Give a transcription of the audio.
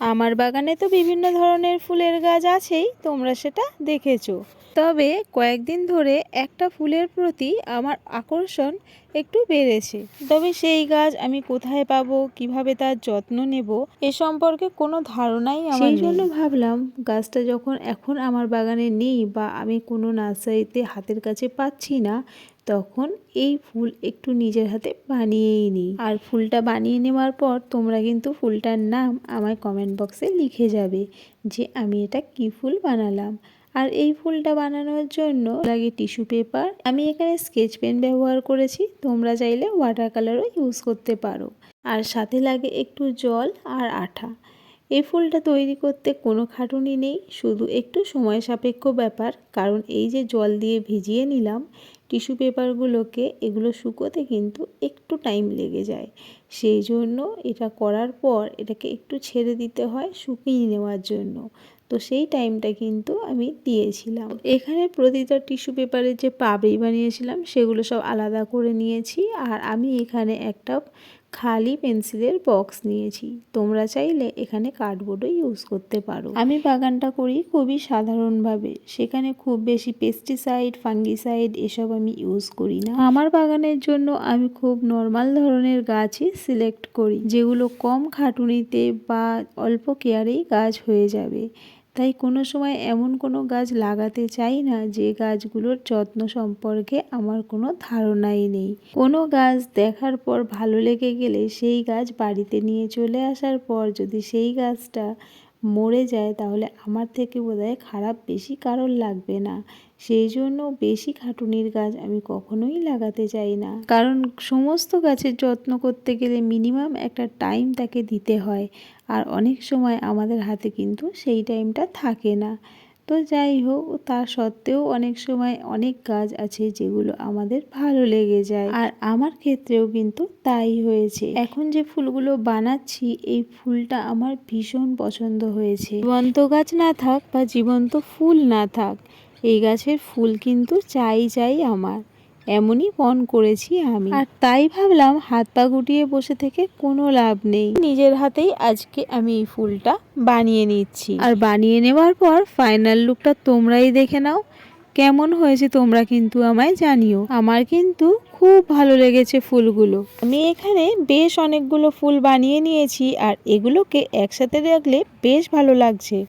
আমার বাগানে তো বিভিন্ন ধরনের ফুলের গাছ আছেই, তোমরা সেটা দেখেছ। তবে কয়েকদিন ধরে একটা ফুলের প্রতি আমার আকর্ষণ একটু বেড়েছে। তবে সেই গাছ আমি কোথায় পাবো কীভাবে তার যত্ন নেব এ সম্পর্কে কোনো ধারণাই আমার সেই জন্য ভাবলাম গাছটা যখন এখন আমার বাগানে নেই বা আমি কোনো নার্সারিতে হাতের কাছে পাচ্ছি না তখন এই ফুল একটু নিজের হাতে বানিয়েই নিই। আর ফুলটা বানিয়ে নেওয়ার পর তোমরা কিন্তু ফুলটার নাম আমার কমেন্ট বক্সে লিখে যাবে যে আমি এটা কি ফুল বানালাম। আর এই ফুলটা বানানোর জন্য লাগে টিস্যু পেপার। আমি এখানে স্কেচ পেন ব্যবহার করেছি। তোমরা চাইলে ওয়াটার কালারও ইউজ করতে পারো। আর সাথে লাগে একটু জল আর আঠা। এই ফুলটা তৈরি করতে কোনো খাটুনি নেই। শুধু একটু সময় সাপেক্ষ ব্যাপার। কারণ এই যে জল দিয়ে ভিজিয়ে নিলাম, টিস্যু পেপারগুলোকে, এগুলো শুকোতে কিন্তু একটু টাইম লেগে যায়। সেই জন্য এটা করার পর এটাকে একটু ছেড়ে দিতে হয় শুকিয়ে নেওয়ার জন্য। তো সেই টাইমটা কিন্তু আমি দিয়েছিলাম। এখানে প্রতিটা টিস্যু পেপারের যে পাবড়ি বানিয়েছিলাম, সেগুলো সব আলাদা করে নিয়েছি আর আমি এখানে একটা খালি পেন্সিলের বক্স নিয়েছি। তোমরা চাইলে এখানে কার্ডবোর্ডও ইউজ করতে পারো। আমি বাগানটা করি খুবই সাধারণভাবে। সেখানে খুব বেশি পেস্টিসাইড ফাঙ্গিসাইড এসব আমি ইউজ করি না। আমার বাগানের জন্য আমি খুব নর্মাল ধরনের গাছই সিলেক্ট করি, যেগুলো কম খাটুনিতে বা অল্প কেয়ারেই গাছ হয়ে যাবে। তাই কোনো সময় এমন কোনো গাছ লাগাতে চাই না যে গাছগুলোর যত্ন সম্পর্কে আমার কোনো ধারণাই নেই। কোনো গাছ দেখার পর ভালো লেগে গেলে সেই গাছ বাড়িতে নিয়ে চলে আসার পর যদি সেই গাছটা মরে যায়, তাহলে আমার থেকে বোধহয় খারাপ বেশি কারোর লাগবে না। সেই জন্য বেশি খাটুনির গাছ আমি কখনোই লাগাতে চাই না। কারণ সমস্ত গাছের যত্ন করতে গেলে মিনিমাম একটা টাইম তাকে দিতে হয়। আর অনেক সময় আমাদের হাতে কিন্তু সেই টাইমটা থাকে না। তো যাই হোক, তা সত্ত্বেও অনেক সময় অনেক কাজ আছে যেগুলো আমাদের ভালো লেগে যায়। আর আমার ক্ষেত্রেও কিন্তু তাই হয়েছে। এখন যে ফুলগুলো বানাচ্ছি, এই ফুলটা আমার ভীষণ পছন্দ হয়েছে। জীবন্ত গাছ না থাক বা জীবন্ত ফুল না থাক, এই গাছের ফুল কিন্তু চাই চাই আমার। এমনই পণ করেছি আমি। আর তাই ভাবলাম হাত পা গুটিয়ে বসে থেকে কোনো লাভ নেই। নিজের হাতেই আজকে আমি এই ফুলটা বানিয়ে নিচ্ছি। আর বানিয়ে নেওয়ার পর ফাইনাল লুকটা তোমরাই দেখে নাও। কেমন হয়েছে তোমরা কিন্তু আমায় জানিও। আমার কিন্তু খুব ভালো লেগেছে ফুলগুলো। আমি এখানে বেশ অনেকগুলো ফুল বানিয়ে নিয়েছি আর এগুলোকে একসাথে রাখলে বেশ ভালো লাগছে।